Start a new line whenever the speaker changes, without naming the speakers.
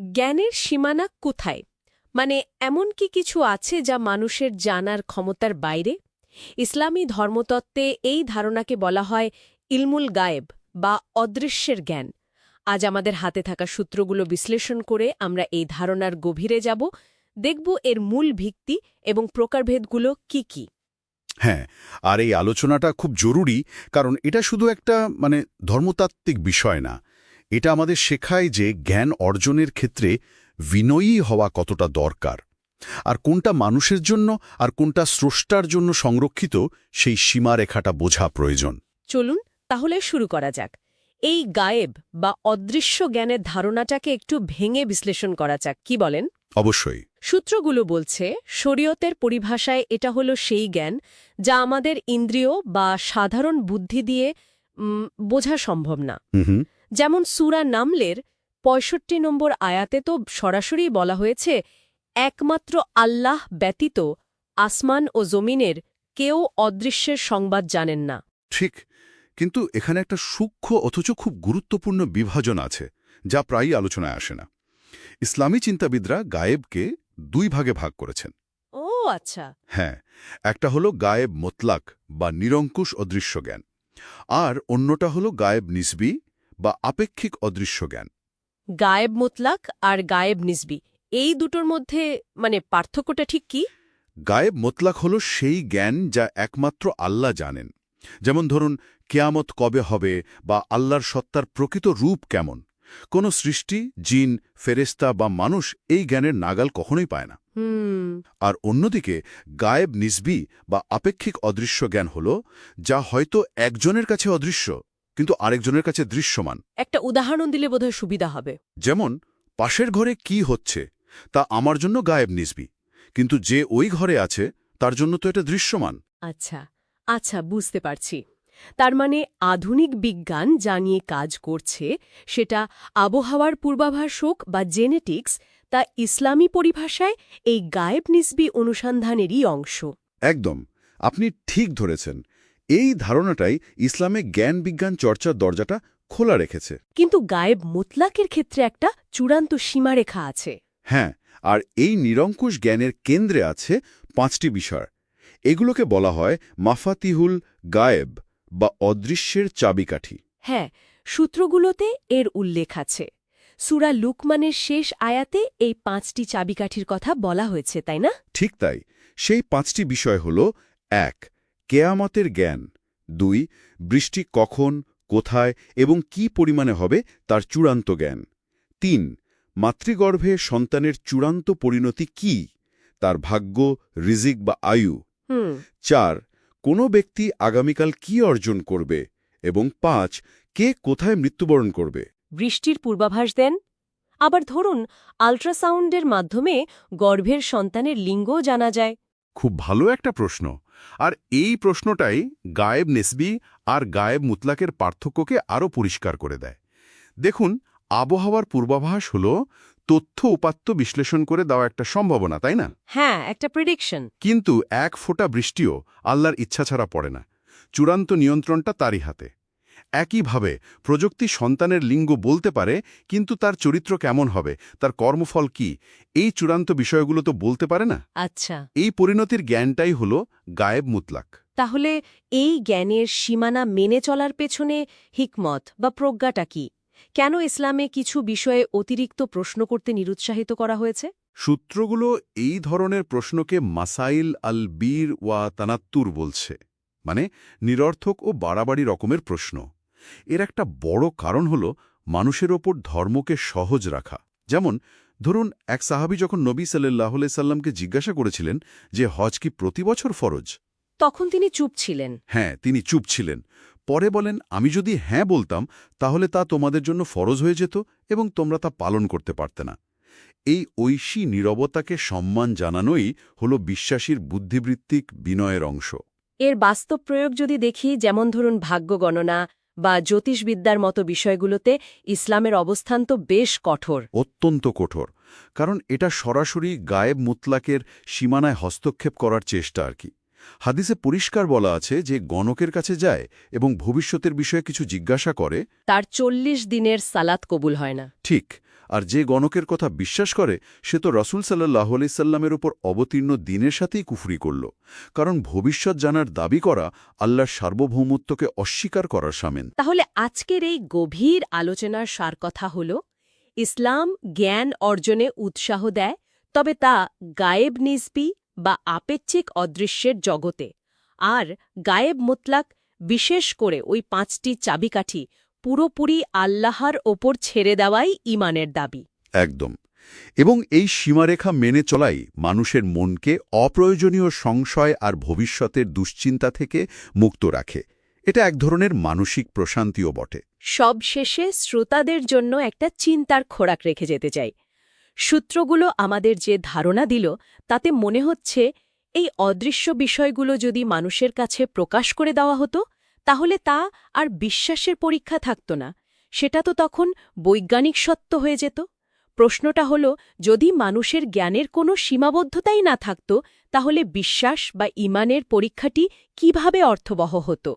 জ্ঞানের সীমানা কোথায়? মানে এমন কি কিছু আছে যা মানুষের জানার ক্ষমতার বাইরে? ইসলামী ধর্মতত্ত্বে এই ধারণাকে বলা হয় ইলমুল গায়েব বা অদৃশ্যের জ্ঞান। আজ আমাদের হাতে থাকা সূত্রগুলো বিশ্লেষণ করে আমরা এই ধারণার গভীরে যাব। দেখব এর মূল ভিত্তি এবং প্রকারভেদগুলো কি কি।
হ্যাঁ আর এই আলোচনাটা খুব জরুরি কারণ এটা শুধু একটা মানে ধর্মতাত্ত্বিক বিষয় না। এটা আমাদের শেখায় যে জ্ঞান অর্জনের ক্ষেত্রে বিনয়ী হওয়া কতটা দরকার। আর কোনটা মানুষের জন্য আর কোনটা স্রষ্টার জন্য সংরক্ষিত সেই সীমারেখাটা বোঝা প্রয়োজন।
চলুন তাহলে শুরু করা যাক। এই গায়েব বা অদৃশ্য জ্ঞানের ধারণাটাকে একটু ভেঙে বিশ্লেষণ করা যাক কি বলেন?
অবশ্যই।
সূত্রগুলো বলছে শরীয়তের পরিভাষায় এটা হলো সেই জ্ঞান যা আমাদের ইন্দ্রিয় বা সাধারণ বুদ্ধি দিয়ে বোঝা সম্ভব না। যেমন সুরা নামলের পঁয়ষট্টি নম্বর আয়াতে তো সরাসরি বলা হয়েছে একমাত্র আল্লাহ ব্যতীত আসমান ও জমিনের কেউ অদৃশ্যের সংবাদ জানেন না।
ঠিক কিন্তু এখানে একটা সূক্ষ্ম অথচ খুব গুরুত্বপূর্ণ বিভাজন আছে যা প্রায়ই আলোচনায় আসে না। ইসলামী চিন্তাবিদরা গায়েবকে দুই ভাগে ভাগ করেছেন।
ও আচ্ছা।
হ্যাঁ একটা হলো গায়েব মোতলাক বা নিরঙ্কুশ অদৃশ্য জ্ঞান আর অন্যটা হলো গায়েব নিসবি বা আপেক্ষিক অদৃশ্য জ্ঞান।
গায়েব মোতলাক আর গায়েব নিসবি এই দুটোর মধ্যে মানে পার্থক্যটা ঠিক কি?
গায়েব মোতলাক হল সেই জ্ঞান যা একমাত্র আল্লাহ জানেন। যেমন ধরুন কেয়ামত কবে হবে বা আল্লাহর সত্তার প্রকৃত রূপ কেমন। কোন সৃষ্টি জিন ফেরেস্তা বা মানুষ এই জ্ঞানের নাগাল কখনোই পায় না। আর অন্যদিকে গায়েব নিসবি বা আপেক্ষিক অদৃশ্য জ্ঞান হল যা হয়তো একজনের কাছে অদৃশ্য কিন্তু আরেকজনের কাছে দৃশ্যমান।
একটা উদাহরণ দিলে বোধহয় সুবিধা হবে।
যেমন পাশের ঘরে কি হচ্ছে তা আমার জন্য গায়েব নিসবি কিন্তু যে ওই ঘরে আছে তার জন্য তো এটা দৃশ্যমান।
আচ্ছা আচ্ছা বুঝতে পারছি। তার মানে আধুনিক বিজ্ঞান যা নিয়ে কাজ করছে সেটা আবহাওয়ার পূর্বাভাস হোক বা জেনেটিক্স তা ইসলামী পরিভাষায় এই গায়েব নিসবি অনুসন্ধানেরই অংশ।
একদম আপনি ঠিক ধরেছেন। এই ধারণাটাই ইসলামে জ্ঞান বিজ্ঞান চর্চার দরজাটা খোলা রেখেছে।
কিন্তু গায়েব মোতলাকের ক্ষেত্রে একটা চূড়ান্ত সীমারেখা আছে।
হ্যাঁ আর এই নিরঙ্কুশ জ্ঞানের কেন্দ্রে আছে পাঁচটি বিষয়। এগুলোকে বলা হয় মাফাতিহুল গায়েব বা অদৃশ্যের চাবিকাঠি।
হ্যাঁ সূত্রগুলোতে এর উল্লেখ আছে। সুরা লুকমানের শেষ আয়াতে এই পাঁচটি চাবিকাঠির কথা বলা হয়েছে তাই না?
ঠিক তাই। সেই পাঁচটি বিষয় হল এক কেয়ামতের জ্ঞান। দুই বৃষ্টি কখন কোথায় এবং কি পরিমাণে হবে তার চূড়ান্ত জ্ঞান। তিন মাতৃগর্ভে সন্তানের চূড়ান্ত পরিণতি কি? তার ভাগ্য রিজিক বা আয়ু। চার কোনো ব্যক্তি আগামীকাল কি অর্জন করবে? এবং পাঁচ কে কোথায় মৃত্যুবরণ করবে?
বৃষ্টির পূর্বাভাস দেন। আবার ধরুন আল্ট্রাসাউন্ডের মাধ্যমে গর্ভের সন্তানের লিঙ্গও জানা যায়।
খুব ভালো একটা প্রশ্ন। আর এই প্রশ্নটাই গায়েব নেসবি আর গায়েব মুতলাকের পার্থক্যকে আরও পরিষ্কার করে দেয়। দেখুন আবহাওয়ার পূর্বাভাস হল তথ্য উপাত্ত বিশ্লেষণ করে দেওয়া একটা সম্ভাবনা তাই না?
হ্যাঁ একটা প্রেডিকশন
কিন্তু এক ফোঁটা বৃষ্টিও আল্লাহর ইচ্ছা ছাড়া পড়ে না। চূড়ান্ত নিয়ন্ত্রণটা তারই হাতে। একইভাবে প্রযুক্তি সন্তানের লিঙ্গ বলতে পারে কিন্তু তার চরিত্র কেমন হবে তার কর্মফল কি এই চূড়ান্ত বিষয়গুলো তো বলতে পারে না?
আচ্ছা।
এই পরিণতির জ্ঞানটাই হল গায়েব মুতলাক।
তাহলে এই জ্ঞানের সীমানা মেনে চলার পেছনে হিকমত বা প্রজ্ঞাটা কি? কেন ইসলামে কিছু বিষয়ে অতিরিক্ত প্রশ্ন করতে নিরুৎসাহিত করা হয়েছে?
সূত্রগুলো এই ধরনের প্রশ্নকে মাসাইল আল বীর ওয়া তানাত্তুর বলছে মানে নিরর্থক ও বাড়াবাড়ি রকমের প্রশ্ন। এর একটা বড় কারণ হল মানুষের ওপর ধর্মকে সহজ রাখা। যেমন ধরুন এক সাহাবি যখন নবী সাল্লাহ সাল্লামকে জিজ্ঞাসা করেছিলেন যে হজ কি প্রতি বছর ফরজ?
তখন তিনি চুপ ছিলেন।
হ্যাঁ তিনি চুপ ছিলেন। পরে বলেন আমি যদি হ্যাঁ বলতাম তাহলে তা তোমাদের জন্য ফরজ হয়ে যেত এবং তোমরা তা পালন করতে পারতে না। এই ঐশী নীরবতাকে সম্মান জানানোই হল বিশ্বাসীর বুদ্ধিবৃত্তিক বিনয়ের অংশ।
এর বাস্তব প্রয়োগ যদি দেখি যেমন ধরুন ভাগ্য গণনা বা জ্যোতিষবিদ্যার মতো বিষয়গুলোতে ইসলামের অবস্থান তো বেশ কঠোর।
অত্যন্ত কঠোর। কারণ এটা সরাসরি গায়েব মুতলাকের সীমানায় হস্তক্ষেপ করার চেষ্টা আর কি। হাদিসে পরিষ্কার বলা আছে যে গণকের কাছে যায় এবং ভবিষ্যতের বিষয়ে কিছু জিজ্ঞাসা করে।
তার চল্লিশ দিনের সালাত কবুল হয় না।
ঠিক। আর যে গণকের কথা বিশ্বাস করে, সে তো রসুল সাল্লাহ সাল্লামের উপর অবতীর্ণ দিনের সাথেই কুফরি করল। কারণ ভবিষ্যৎ জানার দাবি করা আল্লাহর সার্বভৌমত্বকে অস্বীকার করার সামেন
তাহলে আজকের এই গভীর আলোচনার সার কথা হল, ইসলাম জ্ঞান অর্জনে উৎসাহ দেয়, তবে তা গায়েব নিসবি বা আপেচ্ছিক অদৃশ্যের জগতে। আর গায়েব মোতলাক বিশেষ করে ওই পাঁচটি চাবিকাঠি পুরোপুরি আল্লাহর ওপর ছেড়ে দেওয়াই ইমানের দাবি।
একদম। এবং এই সীমারেখা মেনে চলাই মানুষের মনকে অপ্রয়োজনীয় সংশয় আর ভবিষ্যতের দুশ্চিন্তা থেকে মুক্ত রাখে। এটা এক ধরনের মানসিক প্রশান্তিও বটে।
সবশেষে শ্রোতাদের জন্য একটা চিন্তার খোরাক রেখে যেতে চাই। সূত্রগুলো আমাদের যে ধারণা দিল তাতে মনে হচ্ছে এই অদৃশ্য বিষয়গুলো যদি মানুষের কাছে প্রকাশ করে দেওয়া হতো তাহলে তা আর বিশ্বাসের পরীক্ষা থাকত না। সেটা তো তখন বৈজ্ঞানিক সত্য হয়ে যেত। প্রশ্নটা হল, যদি মানুষের জ্ঞানের কোনো সীমাবদ্ধতাই না থাকত, তাহলে বিশ্বাস বা ইমানের পরীক্ষাটি কীভাবে অর্থবহ হতো?